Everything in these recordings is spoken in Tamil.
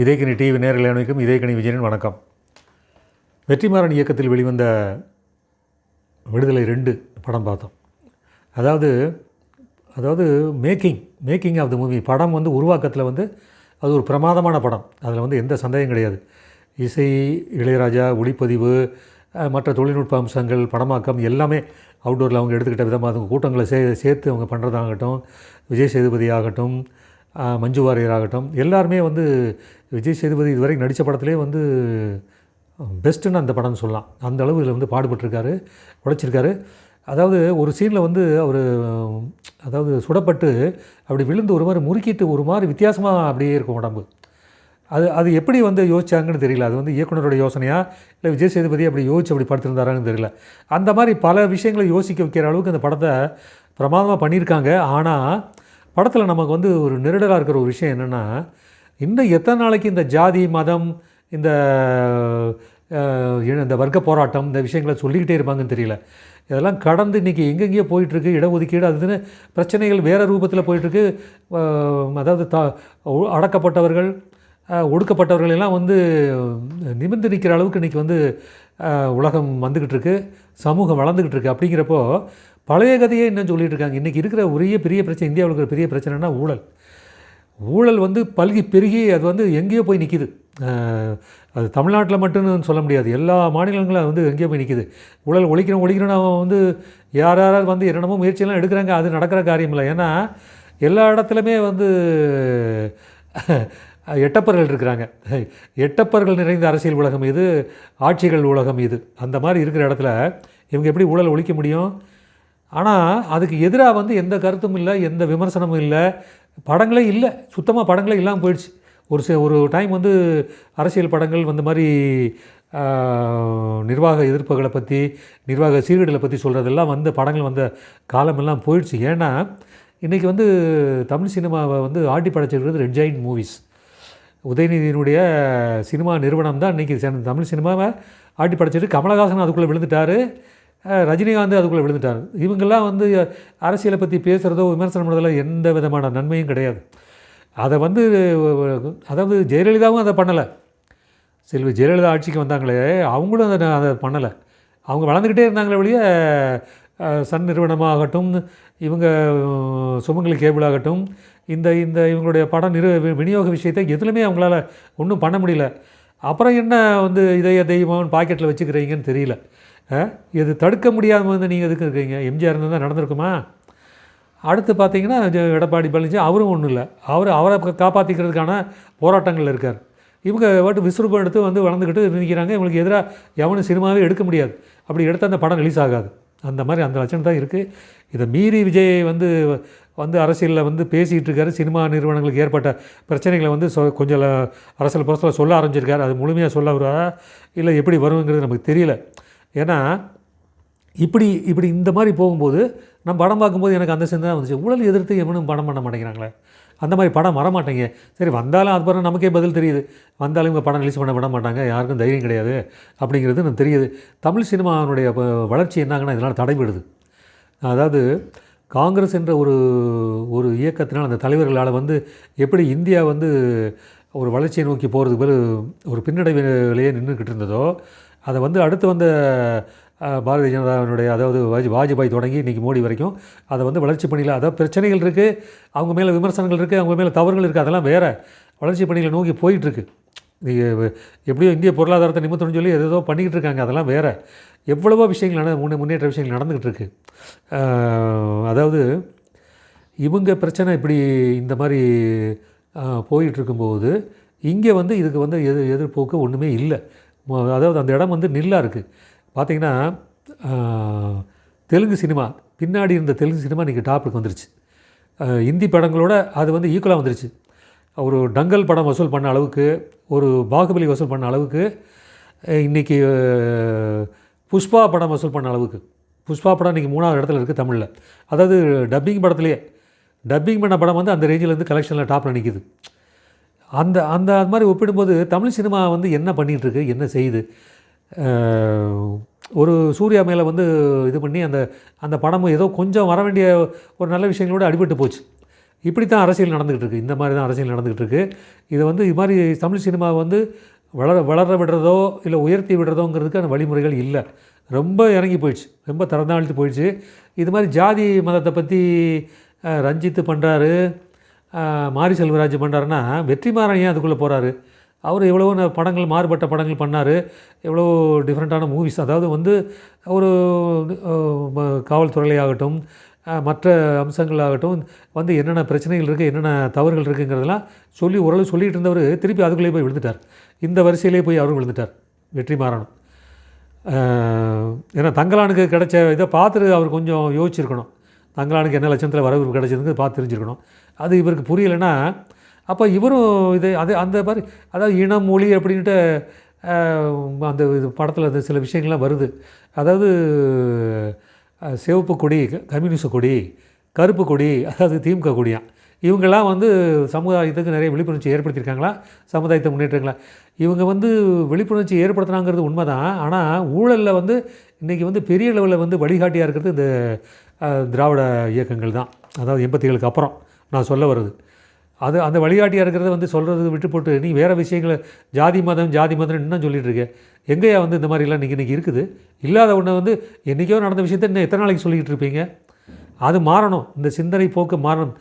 இதயக்கணி டிவி நேரில் அணிக்கும் இதயக்கணி விஜயனின் வணக்கம். வெற்றிமாறன் இயக்கத்தில் வெளிவந்த விடுதலை ரெண்டு படம் பார்த்தோம். அதாவது அதாவது making making of the movie படம் வந்து உருவாக்கத்தில் வந்து அது ஒரு பிரமாதமான படம். அதில் வந்து எந்த சந்தேகம் கிடையாது. இசை இளையராஜா ஒளிப்பதிவு மற்ற தொழில்நுட்ப அம்சங்கள் படமாக்கம் எல்லாமே அவுட்டோரில் அவங்க எடுத்துக்கிட்ட விதமாக அவங்க கூட்டங்களை சே சேர்த்து அவங்க பண்ணுறதாகட்டும் விஜய் சேதுபதி ஆகட்டும் மஞ்சு வாரியர் ஆகட்டும் எல்லாருமே வந்து விஜய் சேதுபதி இதுவரை நடித்த படத்துலேயே வந்து பெஸ்ட்டுன்னு அந்த படம்னு சொல்லலாம். அந்த அளவு இதில் வந்து பாடுபட்டிருக்காரு உழைச்சிருக்காரு அதாவது ஒரு சீனில் வந்து அவர் அதாவது சுடப்பட்டு அப்படி விழுந்து ஒரு மாதிரி முறுக்கிட்டு ஒரு மாதிரி வித்தியாசமாக அப்படியே இருக்கும் உடம்பு. அது அது எப்படி வந்து யோசிச்சாங்கன்னு தெரியல. அது வந்து இயக்குனரோட யோசனையா இல்லை விஜய் சேதுபதி அப்படி யோசிச்சு அப்படி படுத்திருந்தாரான்னு தெரியல. அந்த மாதிரி பல விஷயங்களை யோசிக்க வைக்கிற அளவுக்கு அந்த படத்தை பிரமாதமாக பண்ணியிருக்காங்க. ஆனால் படத்தில் நமக்கு வந்து ஒரு நெருடலாக இருக்கிற ஒரு விஷயம் என்னென்னா இன்னும் எத்தனை நாளைக்கு இந்த ஜாதி மதம் இந்த இந்த வர்க்க போராட்டம் இந்த விஷயங்களை சொல்லிக்கிட்டே இருப்பாங்கன்னு தெரியல. இதெல்லாம் கடந்து இன்றைக்கி எங்கெங்கேயோ போயிட்டுருக்கு இடஒதுக்கீடு அதுன்னு பிரச்சனைகள் வேறு ரூபத்தில் போயிட்டுருக்கு. அதாவது த அடக்கப்பட்டவர்கள் ஒடுக்கப்பட்டவர்கள் எல்லாம் வந்து நிமிர்ந்து நிற்கிற அளவுக்கு இன்றைக்கி வந்து உலகம் வந்துக்கிட்டு இருக்கு சமூகம் வளர்ந்துக்கிட்டு இருக்கு. அப்படிங்கிறப்போ பழைய கதையே இன்னும் சொல்லிட்டு இருக்காங்க. இன்றைக்கி இருக்கிற ஒரே பெரிய பிரச்சனை இந்தியாவில் இருக்கிற பெரிய பிரச்சனைனா ஊழல். ஊழல் வந்து பல்கி பெருகி அது வந்து எங்கேயோ போய் நிற்கிது அது தமிழ்நாட்டில் மட்டும்னு சொல்ல முடியாது. எல்லா மாநிலங்களும் அது வந்து எங்கேயோ போய் நிற்கிது ஊழல் ஒழிக்கிறோம் ஒழிக்கிறோம் அவன் வந்து யார் யாராவது வந்து என்னென்னமோ முயற்சியெல்லாம் எடுக்கிறாங்க. அது நடக்கிற காரியம் இல்லை ஏன்னா எல்லா இடத்துலையுமே வந்து எட்டப்பர்கள் இருக்கிறாங்க. எட்டப்பர்கள் நிறைந்த அரசியல் உலகம் இது ஆட்சிகள் உலகம் இது. அந்த மாதிரி இருக்கிற இடத்துல இவங்க எப்படி ஊழல் ஒழிக்க முடியும்? ஆனால் அதுக்கு எதிராக வந்து எந்த கருத்தும் இல்லை எந்த விமர்சனமும் இல்லை. படங்களே இல்லை. சுத்தமாக படங்களே இல்லாமல் போயிடுச்சு. ஒரு சில ஒரு டைம் வந்து அரசியல் படங்கள் வந்த மாதிரி நிர்வாக எதிர்ப்புகளை பற்றி நிர்வாக சீர்கேடுகளை பற்றி சொல்கிறதெல்லாம் வந்து படங்கள் வந்த காலமெல்லாம் போயிடுச்சு. ஏன்னா இன்றைக்கி வந்து தமிழ் சினிமாவை வந்து ஆட்டி படைச்சிருக்கிறது ரெட் ஜெயின் மூவிஸ். உதயநிதியினுடைய சினிமா நிறுவனம் தான் இன்றைக்கி தமிழ் சினிமாவை ஆட்டி படைச்சிட்டு கமலஹாசன் அதுக்குள்ளே விழுந்துட்டார். ரஜினிகாந்த் அதுக்குள்ளே விழுந்துட்டார். இவங்கெல்லாம் வந்து அரசியலை பற்றி பேசுகிறதோ விமர்சனம் பண்ணுறதில் எந்த விதமான நன்மையும் கிடையாது. அதை வந்து அதாவது ஜெயலலிதாவும் அதை பண்ணலை. செல்வி ஜெயலலிதா ஆட்சிக்கு வந்தாங்களே அவங்களும் அதை அதை பண்ணலை. அவங்க வளர்ந்துக்கிட்டே இருந்தாங்களே வழிய சன் நிறுவனமாகட்டும் இவங்க சுமங்கலி கேபிள் ஆகட்டும் இந்த இந்த இவங்களுடைய படம் நிறு வி- விநியோக விஷயத்தை எதுலையுமே அவங்களால ஒன்றும் பண்ண முடியல. அப்புறம் என்ன வந்து இதய தெய்வம் பாக்கெட்டில் வச்சுக்கிறீங்கன்னு தெரியல. இது தடுக்க முடியாத வந்து நீங்கள் எதுக்கு இருக்கீங்க? எம்ஜிஆர் இருந்தால் தான் நடந்திருக்குமா? அடுத்து பார்த்தீங்கன்னா எடப்பாடி பழனிசாமி அவரும் ஒன்றும் இல்லை. அவர் அவரை காப்பாற்றிக்கிறதுக்கான போராட்டங்கள் இருக்கார். இவங்க வாட்டு விஸ்வரூபம் எடுத்து வந்து வளர்ந்துக்கிட்டு நிற்கிறாங்க இவங்களுக்கு எதிராக எவனும் சினிமாவே எடுக்க முடியாது. அப்படி எடுத்தால் அந்த படம் ரிலீஸ் ஆகாது. அந்த மாதிரி அந்த லட்சணம் தான் இருக்குது இதை மீறி விஜய் வந்து வந்து அரசியலில் வந்து பேசிகிட்டு இருக்காரு. சினிமா நிறுவனங்களுக்கு ஏற்பட்ட பிரச்சனைகளை வந்து சொ கொஞ்சம் அரசியல் புறத்தில் சொல்ல ஆரம்பிச்சிருக்காரு. அது முழுமையாக சொல்ல வரா இல்லை எப்படி வருங்கிறது நமக்கு தெரியல. ஏன்னா இப்படி இப்படி இந்த மாதிரி போகும்போது நான் படம் பார்க்கும்போது எனக்கு அந்த சிந்தனை வந்துச்சு. ஊழல் எதிர்த்து எவனும் படம் பண்ண மாட்டேங்கிறாங்களே? அந்த மாதிரி படம் வர மாட்டேங்க. சரி வந்தாலும் அது பிறகு நமக்கே பதில் தெரியுது. வந்தாலும் இவங்க படம் ரிலீஸ் பண்ண விட மாட்டாங்க. யாருக்கும் தைரியம் கிடையாது. அப்படிங்கிறது எனக்கு தெரியுது. தமிழ் சினிமாவினுடைய வளர்ச்சி என்னாங்கன்னா இதனால் தடைபடுது. அதாவது காங்கிரஸ் என்ற ஒரு ஒரு இயக்கத்தினால் அந்த தலைவர்களால் வந்து எப்படி இந்தியா வந்து ஒரு வளர்ச்சியை நோக்கி போகிறதுக்கு பிறகு ஒரு பின்னடைவிலேயே நின்றுக்கிட்டு இருந்ததோ அதை வந்து அடுத்து வந்த பாரதிய ஜனதாவினுடைய அதாவது வாஜ் வாஜ்பாய் தொடங்கி இன்றைக்கி மோடி வரைக்கும் அதை வந்து வளர்ச்சி பணியில் அதாவது பிரச்சனைகள் இருக்குது அவங்க மேலே விமர்சனங்கள் இருக்குது அவங்க மேலே தவறுகள் இருக்குது அதெல்லாம் வேறு. வளர்ச்சி பணிகளை நோக்கி போயிட்டுருக்கு. எப்படியோ இந்திய பொருளாதாரத்தை நிமித்தம்னு சொல்லி ஏதோ பண்ணிக்கிட்டு இருக்காங்க அதெல்லாம் வேறு. எவ்வளவோ விஷயங்கள் நட முன்னே முன்னேற்ற விஷயங்கள் நடந்துக்கிட்டு இருக்கு அதாவது இவங்க பிரச்சனை இப்படி இந்த மாதிரி அஹ், போயிட்டு இருக்கும்போது இங்கே வந்து இதுக்கு வந்து எது எதிர்போக்கு ஒன்றுமே இல்லை. அதாவது அந்த இடம் வந்து நில்லாக இருக்குது பார்த்தீங்கன்னா தெலுங்கு சினிமா பின்னாடி இருந்த தெலுங்கு சினிமா இன்றைக்கி டாப்புக்கு வந்துருச்சு. இந்தி படங்களோட அது வந்து ஈக்குவலாக வந்துருச்சு. ஒரு டங்கல் படம் வசூல் பண்ண அளவுக்கு ஒரு பாகுபலி வசூல் பண்ண அளவுக்கு இன்றைக்கி இன்னைக்கு புஷ்பா படம் வசூல் பண்ண அளவுக்கு. புஷ்பா படம் இன்றைக்கி மூணாவது இடத்துல இருக்குது தமிழில். அதாவது டப்பிங் படத்துலேயே டப்பிங் பண்ண படம் வந்து அந்த ரேஞ்சில் இருந்து கலெக்ஷனில் டாப்பில் நிற்கிது அந்த அந்த அது மாதிரி ஒப்பிடும்போது தமிழ் சினிமா வந்து என்ன பண்ணிகிட்ருக்கு என்ன செய்யுது? ஒரு சூர்யா மேலே வந்து இது பண்ணி அந்த அந்த படம் ஏதோ கொஞ்சம் வர வேண்டிய ஒரு நல்ல விஷயங்களோட அடிபட்டு போச்சு. இப்படி தான் அரசியல் நடந்துக்கிட்டு இருக்குது இந்த மாதிரி தான் அரசியல் நடந்துக்கிட்டு இருக்குது இதை வந்து இது மாதிரி தமிழ் சினிமா வந்து வளர வளர விடுறதோ இல்லை உயர்த்தி விடுறதோங்கிறதுக்கான வழிமுறைகள் இல்லை. ரொம்ப இறங்கி போயிடுச்சு. ரொம்ப திறந்தாழ்த்து போயிடுச்சு. இது மாதிரி ஜாதி மதத்தை பற்றி ரஞ்சித்து பண்ணுறாரு மாரி செல்வராஜ் பண்ணுறாருன்னா வெற்றிமாறன் ஏன் அதுக்குள்ளே போகிறாரு அவர் எவ்வளோ படங்கள் மாறுபட்ட படங்கள் பண்ணார். எவ்வளோ டிஃப்ரெண்ட்டான மூவிஸ் அதாவது வந்து ஒரு அஹ், காவல்துறையிலாகட்டும் மற்ற அம்சங்களாகட்டும் வந்து என்னென்ன பிரச்சனைகள் இருக்குது என்னென்ன தவறுகள் இருக்குங்கிறதெல்லாம் சொல்லி ஓரளவு சொல்லிகிட்டு இருந்தவர் திருப்பி அதுக்குள்ளேயே போய் விழுந்துட்டார். இந்த வரிசையிலே போய் அவரும் விழுந்துட்டார் வெற்றிமாறனும். மாறணும் ஏன்னா தங்கலானுக்கு கிடைச்ச இதை பார்த்துட்டு அவர் கொஞ்சம் யோசிச்சிருக்கணும். தங்கலானுக்கு என்ன லட்சத்தில் வரவு கிடைச்சதுங்க பார்த்து தெரிஞ்சுருக்கணும் அது இவருக்கு புரியலைன்னா அப்போ இவரும் இது அது அந்த மாதிரி அதாவது இனம் மொழி அப்படின்ட்டு அந்த இது படத்தில் அந்த சில விஷயங்கள்லாம் வருது. அதாவது சிவப்பு கொடி க- கம்யூனிஸ்ட் கொடி கருப்பு கொடி அதாவது திமுக கொடியான் இவங்கெல்லாம் வந்து சமுதாயத்துக்கு நிறைய விழிப்புணர்ச்சி ஏற்படுத்தியிருக்காங்களா? சமுதாயத்தை முன்னேற்றங்களா? இவங்க வந்து விழிப்புணர்ச்சி ஏற்படுத்துனாங்கிறது உண்மைதான். ஆனால் ஊழலில் வந்து இன்றைக்கி வந்து பெரிய லெவலில் வந்து வழிகாட்டியாக இருக்கிறது இந்த திராவிட இயக்கங்கள் தான். அதாவது எண்பத்திகளுக்கு அப்புறம் நான் சொல்ல வருது அது அந்த வழிகாட்டியாக இருக்கிறத வந்து சொல்கிறது விட்டு போட்டு நீ வேறு விஷயங்களை ஜாதி மதம் ஜாதி மதம் இன்னும் சொல்லிகிட்டு இருக்க. எங்கேயா வந்து இந்த மாதிரிலாம் இன்றைக்கி இன்றைக்கி இருக்குது? இல்லாத ஒன்றை வந்து என்றைக்கோ நடந்த விஷயத்த இன்னும் எத்தனை நாளைக்கு சொல்லிக்கிட்டு இருப்பீங்க? அது மாறணும். இந்த சிந்தனை போக்கு மாறணும்.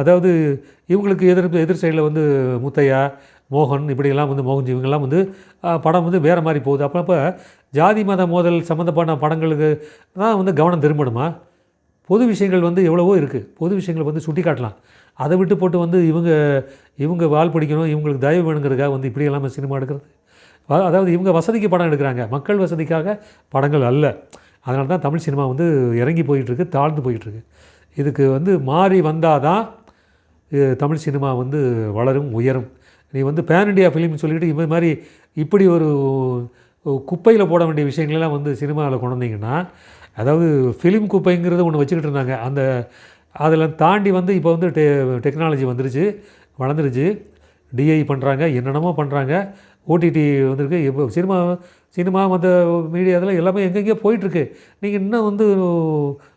அதாவது இவங்களுக்கு எதிர் எதிர் சைடில் வந்து முத்தையா மோகன் இப்படியெல்லாம் வந்து மோகன்ஜி இவங்கெல்லாம் வந்து படம் வந்து வேறு மாதிரி போகுது. அப்போ அப்போ ஜாதி மத மோதல் சம்மந்தப்பட்ட படங்களுக்கு தான் வந்து கவனம் திரும்பணுமா? பொது விஷயங்கள் வந்து எவ்வளவோ இருக்குது பொது விஷயங்களை வந்து சுட்டி காட்டலாம். அதை விட்டு போட்டு வந்து இவங்க இவங்க வால் பிடிக்கணும் இவங்களுக்கு தயவு வேணுங்கிறதுக்காக வந்து இப்படி எல்லாமே சினிமா எடுக்கிறது. அதாவது இவங்க வசதிக்கு படம் எடுக்கிறாங்க. மக்கள் வசதிக்காக படங்கள் அல்ல. அதனால தான் தமிழ் சினிமா வந்து இறங்கி போயிட்டுருக்கு தாழ்ந்து போயிட்டுருக்கு. இதுக்கு வந்து மாறி வந்தால் தான் தமிழ் சினிமா வந்து வளரும் உயரும். நீ வந்து பேன் இண்டியா ஃபிலிம்னு சொல்லிட்டு இது மாதிரி இப்படி ஒரு குப்பையில் போட வேண்டிய விஷயங்களெல்லாம் வந்து சினிமாவில் கொண்டு வந்தீங்கன்னா அதாவது ஃபிலிம் குப்பைங்கிறது ஒன்று வச்சுக்கிட்டு இருந்தாங்க. அந்த அதில் தாண்டி வந்து இப்போ வந்து டெ டெக்னாலஜி வந்துருச்சு வளர்ந்துருச்சு. டிஐ பண்ணுறாங்க என்னென்னமோ பண்ணுறாங்க ஓடிடி வந்திருக்கு. இப்போ சினிமா சினிமா மற்ற மீடியா இதெல்லாம் எல்லாமே எங்கெங்கேயோ போயிட்டுருக்கு நீங்கள் இன்னும் வந்து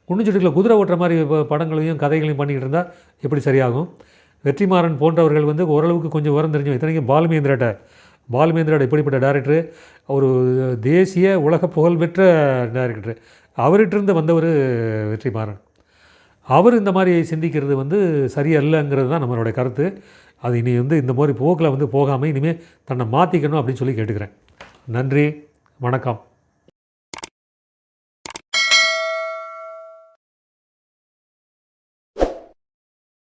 குண்டுச்சட்டியில் குதிரை ஓட்டுற மாதிரி படங்களையும் கதைகளையும் பண்ணிக்கிட்டு இருந்தால் எப்படி சரியாகும்? வெற்றிமாறன் போன்றவர்கள் வந்து ஓரளவுக்கு கொஞ்சம் உரம் தெரிஞ்சு இத்தனைக்கும் பாலுமேந்திராட்ட பாலுமேந்திராட இப்படிப்பட்ட டேரக்டர் ஒரு தேசிய உலக புகழ்பெற்ற டேரக்டர் அவர்கிட்டருந்து வந்தவர் வெற்றிமாறன். அவர் இந்த மாதிரி சிந்திக்கிறது வந்து சரியல்லங்கிறது தான் நம்மளுடைய கருத்து. அது இனி வந்து இந்த மாதிரி போக்கில் வந்து போகாமல் இனிமேல் தன்னை மாற்றிக்கணும் அப்படின்னு சொல்லி கேட்டுக்கிறேன். நன்றி வணக்கம்.